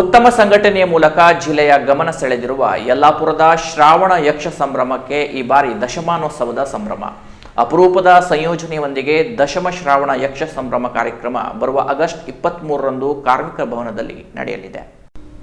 ಉತ್ತಮ ಸಂಘಟನೆಯ ಮೂಲಕ ಜಿಲ್ಲೆಯ ಗಮನ ಸೆಳೆದಿರುವ ಯಲ್ಲಾಪುರದ ಶ್ರಾವಣ ಯಕ್ಷ ಸಂಭ್ರಮಕ್ಕೆ ಈ ಬಾರಿ ದಶಮಾನೋತ್ಸವದ ಸಂಭ್ರಮ. ಅಪರೂಪದ ಸಂಯೋಜನೆಯೊಂದಿಗೆ ದಶಮ ಶ್ರಾವಣ ಯಕ್ಷ ಸಂಭ್ರಮ ಕಾರ್ಯಕ್ರಮ ಬರುವ ಆಗಸ್ಟ್ ಇಪ್ಪತ್ತ್ಮೂರರಂದು ಕಾರ್ಮಿಕ ಭವನದಲ್ಲಿ ನಡೆಯಲಿದೆ.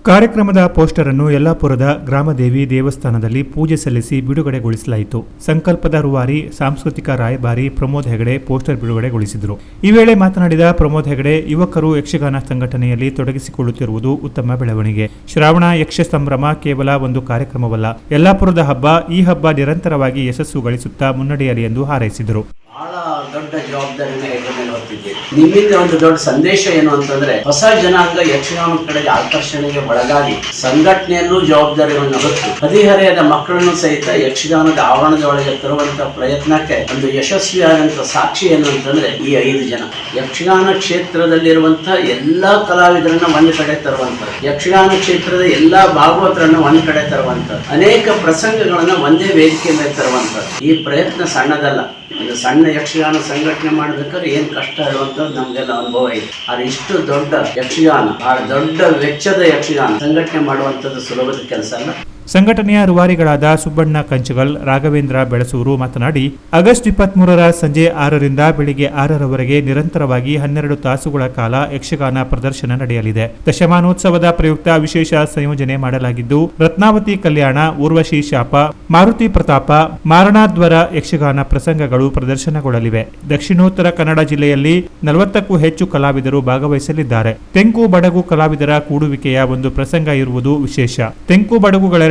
ಕಾರ್ಯಕ್ರಮದ ಪೋಸ್ಟರ್ ಅನ್ನು ಯಲ್ಲಾಪುರದ ಗ್ರಾಮದೇವಿ ದೇವಸ್ಥಾನದಲ್ಲಿ ಪೂಜೆ ಸಲ್ಲಿಸಿ ಬಿಡುಗಡೆಗೊಳಿಸಲಾಯಿತು. ಸಂಕಲ್ಪದ ರುವಾರಿ ಸಾಂಸ್ಕೃತಿಕ ರಾಯಭಾರಿ ಪ್ರಮೋದ್ ಹೆಗಡೆ ಪೋಸ್ಟರ್ ಬಿಡುಗಡೆಗೊಳಿಸಿದರು. ಈ ವೇಳೆ ಮಾತನಾಡಿದ ಪ್ರಮೋದ್ ಹೆಗಡೆ, ಯುವಕರು ಯಕ್ಷಗಾನ ಸಂಘಟನೆಯಲ್ಲಿ ತೊಡಗಿಸಿಕೊಳ್ಳುತ್ತಿರುವುದು ಉತ್ತಮ ಬೆಳವಣಿಗೆ. ಶ್ರಾವಣ ಯಕ್ಷ ಸಂಭ್ರಮ ಕೇವಲ ಒಂದು ಕಾರ್ಯಕ್ರಮವಲ್ಲ. ಯಲ್ಲಾಪುರದ ಹಬ್ಬ ಈ ಹಬ್ಬ ನಿರಂತರವಾಗಿ ಯಶಸ್ಸು ಗಳಿಸುತ್ತಾ ಮುನ್ನಡೆಯಲಿ ಎಂದು ಹಾರೈಸಿದರು. ಬಹಳ ದೊಡ್ಡ ಜವಾಬ್ದಾರಿನ ಹೆಗಲ ಹೊತ್ತಿದ್ದೀರಿ ನಿಮ್ಮಿಂದ ಒಂದು ದೊಡ್ಡ ಸಂದೇಶ ಏನು ಅಂತಂದ್ರೆ, ಹೊಸ ಜನಾಂಗ ಯಕ್ಷಗಾನದ ಕಡೆಗೆ ಆಕರ್ಷಣೆಗೆ ಒಳಗಾಗಿ ಸಂಘಟನೆಯಲ್ಲೂ ಜವಾಬ್ದಾರಿಗಳನ್ನು ಹೊತ್ತು ಹದಿಹರೆಯದ ಮಕ್ಕಳನ್ನು ಸಹಿತ ಯಕ್ಷಗಾನದ ಆವರಣದೊಳಗೆ ತರುವಂತ ಪ್ರಯತ್ನಕ್ಕೆ ಒಂದು ಯಶಸ್ವಿಯಾದಂತ ಸಾಕ್ಷಿ ಏನು ಅಂತಂದ್ರೆ ಈ ಐದು ಜನ. ಯಕ್ಷಗಾನ ಕ್ಷೇತ್ರದಲ್ಲಿರುವಂತಹ ಎಲ್ಲಾ ಕಲಾವಿದರನ್ನ ಒಂದು ಕಡೆ ತರುವಂತ ಯಕ್ಷಗಾನ ಕ್ಷೇತ್ರದ ಎಲ್ಲಾ ಭಾಗವತರನ್ನ ಒಂದು ಕಡೆ ತರುವಂತ ಅನೇಕ ಪ್ರಸಂಗಗಳನ್ನ ಒಂದೇ ವೇದಿಕೆ ಮೇಲೆ ತರುವಂತ ಈ ಪ್ರಯತ್ನ ಸಣ್ಣದಲ್ಲ. ಒಂದು ಸಣ್ಣ ಯಕ್ಷಗಾನ ಸಂಘಟನೆ ಮಾಡಬೇಕಾದ್ರೆ ಏನ್ ಕಷ್ಟ ಇರುವಂತದ್ದು ನಮ್ಗೆಲ್ಲ ಅನುಭವ ಇದೆ. ಆದ್ರೆ ಇಷ್ಟು ದೊಡ್ಡ ಯಕ್ಷಗಾನ ಬಹಳ ದೊಡ್ಡ ವೆಚ್ಚದ ಯಕ್ಷಗಾನ ಸಂಘಟನೆ ಮಾಡುವಂತದ್ದು ಸುಲಭದ ಕೆಲಸ ಅಲ್ಲ. ಸಂಘಟನೆಯ ರುವಾರಿಗಳಾದ ಸುಬ್ಬಣ್ಣ ಕಂಚಗಲ್, ರಾಘವೇಂದ್ರ ಬೆಳಸೂರು ಮಾತನಾಡಿ, ಆಗಸ್ಟ್ ಇಪ್ಪತ್ಮೂರರ ಸಂಜೆ ಆರರಿಂದ ಬೆಳಿಗ್ಗೆ ಆರರವರೆಗೆ ನಿರಂತರವಾಗಿ ಹನ್ನೆರಡು ತಾಸುಗಳ ಕಾಲ ಯಕ್ಷಗಾನ ಪ್ರದರ್ಶನ ನಡೆಯಲಿದೆ. ದಶಮಾನೋತ್ಸವದ ಪ್ರಯುಕ್ತ ವಿಶೇಷ ಸಂಯೋಜನೆ ಮಾಡಲಾಗಿದ್ದು, ರತ್ನಾವತಿ ಕಲ್ಯಾಣ, ಊರ್ವಶಿ ಶಾಪ, ಮಾರುತಿ ಪ್ರತಾಪ, ಮಾರಣಾದ್ವರ ಯಕ್ಷಗಾನ ಪ್ರಸಂಗಗಳು ಪ್ರದರ್ಶನಗೊಳ್ಳಲಿವೆ. ದಕ್ಷಿಣೋತ್ತರ ಕನ್ನಡ ಜಿಲ್ಲೆಯಲ್ಲಿ ನಲವತ್ತಕ್ಕೂ ಹೆಚ್ಚು ಕಲಾವಿದರು ಭಾಗವಹಿಸಲಿದ್ದಾರೆ. ತೆಂಕು ಬಡಗು ಕಲಾವಿದರ ಕೂಡುವಿಕೆಯ ಒಂದು ಪ್ರಸಂಗ ಇರುವುದು ವಿಶೇಷ. ತೆಂಕು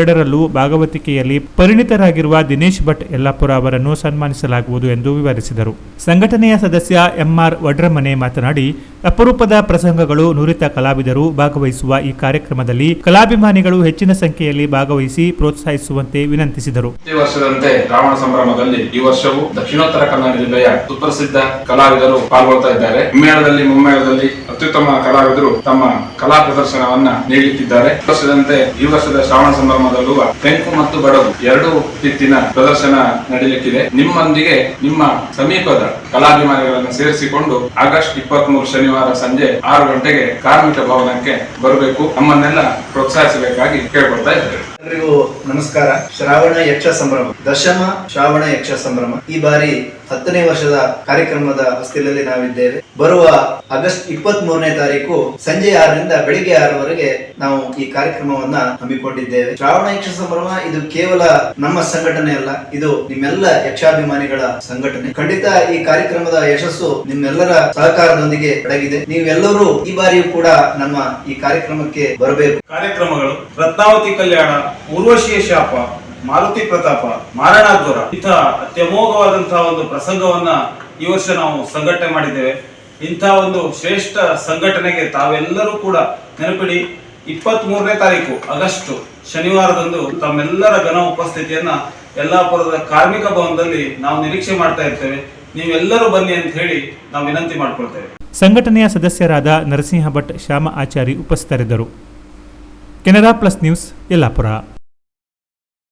ಬಡಗುಗಳೆರಡರಲ್ಲೂ ಭಾಗವತಿಕೆಯಲ್ಲಿ ಪರಿಣಿತರಾಗಿರುವ ದಿನೇಶ್ ಭಟ್ ಯಲ್ಲಾಪುರ ಅವರನ್ನು ಸನ್ಮಾನಿಸಲಾಗುವುದು ಎಂದು ವಿವರಿಸಿದರು. ಸಂಘಟನೆಯ ಸದಸ್ಯ ಎಂಆರ್ ವಡ್ರಮನೆ ಮಾತನಾಡಿ, ಅಪರೂಪದ ಪ್ರಸಂಗಗಳು ನುರಿತ ಕಲಾವಿದರು ಭಾಗವಹಿಸುವ ಈ ಕಾರ್ಯಕ್ರಮದಲ್ಲಿ ಕಲಾಭಿಮಾನಿಗಳು ಹೆಚ್ಚಿನ ಸಂಖ್ಯೆಯಲ್ಲಿ ಭಾಗವಹಿಸಿ ಪ್ರೋತ್ಸಾಹಿಸುವಂತೆ ವಿನಂತಿಸಿದರು. ವರ್ಷದಂತೆ ರಾವಣ ಸಂಭ್ರಮದಲ್ಲಿ ಈ ವರ್ಷವೂ ದಕ್ಷಿಣೋತ್ತರ ಕನ್ನಡ ಜಿಲ್ಲೆಯ ಸುಪ್ರಸಿದ್ಧ ಕಲಾವಿದರು ಪಾಲ್ಗೊಳ್ತಾ ಇದ್ದಾರೆ. ಹಿಮ್ಮೇಳದಲ್ಲಿ ಮುಮ್ಮೇಳದಲ್ಲಿ ಅತ್ಯುತ್ತಮ ಕಲಾವಿದರು ತಮ್ಮ ಕಲಾ ಪ್ರದರ್ಶನವನ್ನ ನೀಡುತ್ತಿದ್ದಾರೆ ವರ್ಷದಂತೆ ಈ ವರ್ಷದ ಶ್ರಾವಣ ಸಂಭ್ರಮದಲ್ಲೂ ತೆಂಕು ಮತ್ತು ಬಡಗು ಎರಡು ರೀತಿನ ಪ್ರದರ್ಶನ ನಡೆಯಲಿಕ್ಕಿದೆ. ನಿಮ್ಮೊಂದಿಗೆ ನಿಮ್ಮ ಸಮೀಪದ ಕಲಾಭಿಮಾನಿಗಳನ್ನು ಸೇರಿಸಿಕೊಂಡು ಆಗಸ್ಟ್ ಇಪ್ಪತ್ತ್ ಮೂರು ಶನಿವಾರ ಸಂಜೆ ಆರು ಗಂಟೆಗೆ ಕಾರ್ಮಿಕ ಭವನಕ್ಕೆ ಬರಬೇಕು. ನಮ್ಮನ್ನೆಲ್ಲ ಪ್ರೋತ್ಸಾಹಿಸಬೇಕಾಗಿ ಕೇಳ್ಕೊಳ್ತಾ ಇದ್ದೇವೆ. ಎಲ್ರಿಗೂ ನಮಸ್ಕಾರ. ಶ್ರಾವಣ ಯಕ್ಷ ಸಂಭ್ರಮ. ದಶಮ ಶ್ರಾವಣ ಯಕ್ಷ ಸಂಭ್ರಮ. ಈ ಬಾರಿ ಹತ್ತನೇ ವರ್ಷದ ಕಾರ್ಯಕ್ರಮದ ಹೊಸ್ತಿಲಲ್ಲಿ ನಾವಿದ್ದೇವೆ. ಬರುವ ಆಗಸ್ಟ್ ಇಪ್ಪತ್ತ್ ಮೂರನೇ ತಾರೀಕು ಸಂಜೆ ಆರರಿಂದ ಬೆಳಿಗ್ಗೆ ಆರವರೆಗೆ ನಾವು ಈ ಕಾರ್ಯಕ್ರಮವನ್ನ ಹಮ್ಮಿಕೊಂಡಿದ್ದೇವೆ. ಶ್ರಾವಣ ಯಕ್ಷ ಸಂಭ್ರಮ ಇದು ಕೇವಲ ನಮ್ಮ ಸಂಘಟನೆ ಅಲ್ಲ, ಇದು ನಿಮ್ಮೆಲ್ಲ ಯಕ್ಷಾಭಿಮಾನಿಗಳ ಸಂಘಟನೆ. ಖಂಡಿತ ಈ ಕಾರ್ಯಕ್ರಮದ ಯಶಸ್ಸು ನಿಮ್ಮೆಲ್ಲರ ಸಹಕಾರದೊಂದಿಗೆ ಅಡಗಿದೆ. ನೀವೆಲ್ಲರೂ ಈ ಬಾರಿಯೂ ಕೂಡ ನಮ್ಮ ಈ ಕಾರ್ಯಕ್ರಮಕ್ಕೆ ಬರಬೇಕು. ಕಾರ್ಯಕ್ರಮಗಳು ರತ್ನಾವತಿ ಕಲ್ಯಾಣ ಊರ್ವಶಿಯ ಶಾಪ ಮಾರುತಿ ಪ್ರತಾಪ ಮಾರಣಾದ್ವರ ಇಂಥ ಅತ್ಯಮೋಘವಾದಂತಹ ಒಂದು ಪ್ರಸಂಗವನ್ನ ಈ ವರ್ಷ ನಾವು ಸಂಘಟನೆ ಮಾಡಿದ್ದೇವೆ. ಇಂಥ ಒಂದು ಶ್ರೇಷ್ಠ ಸಂಘಟನೆಗೆ ತಾವೆಲ್ಲರೂ ಕೂಡ ನೆನಪಿಡಿ ಇಪ್ಪತ್ತ್ ಮೂರನೇ ತಾರೀಕು, ಆಗಸ್ಟ್, ಶನಿವಾರದಂದು ತಮ್ಮೆಲ್ಲರ ಘನ ಉಪಸ್ಥಿತಿಯನ್ನ ಯಲ್ಲಾಪುರದ ಕಾರ್ಮಿಕ ಭವನದಲ್ಲಿ ನಾವು ನಿರೀಕ್ಷೆ ಮಾಡ್ತಾ ಇರ್ತೇವೆ. ನೀವೆಲ್ಲರೂ ಬನ್ನಿ ಅಂತ ಹೇಳಿ ನಾವು ವಿನಂತಿ ಮಾಡ್ಕೊಳ್ತೇವೆ. ಸಂಘಟನೆಯ ಸದಸ್ಯರಾದ ನರಸಿಂಹ ಭಟ್, ಶ್ಯಾಮ ಆಚಾರಿ ಉಪಸ್ಥಿತರಿದ್ದರು. Canara plus news Yellapur.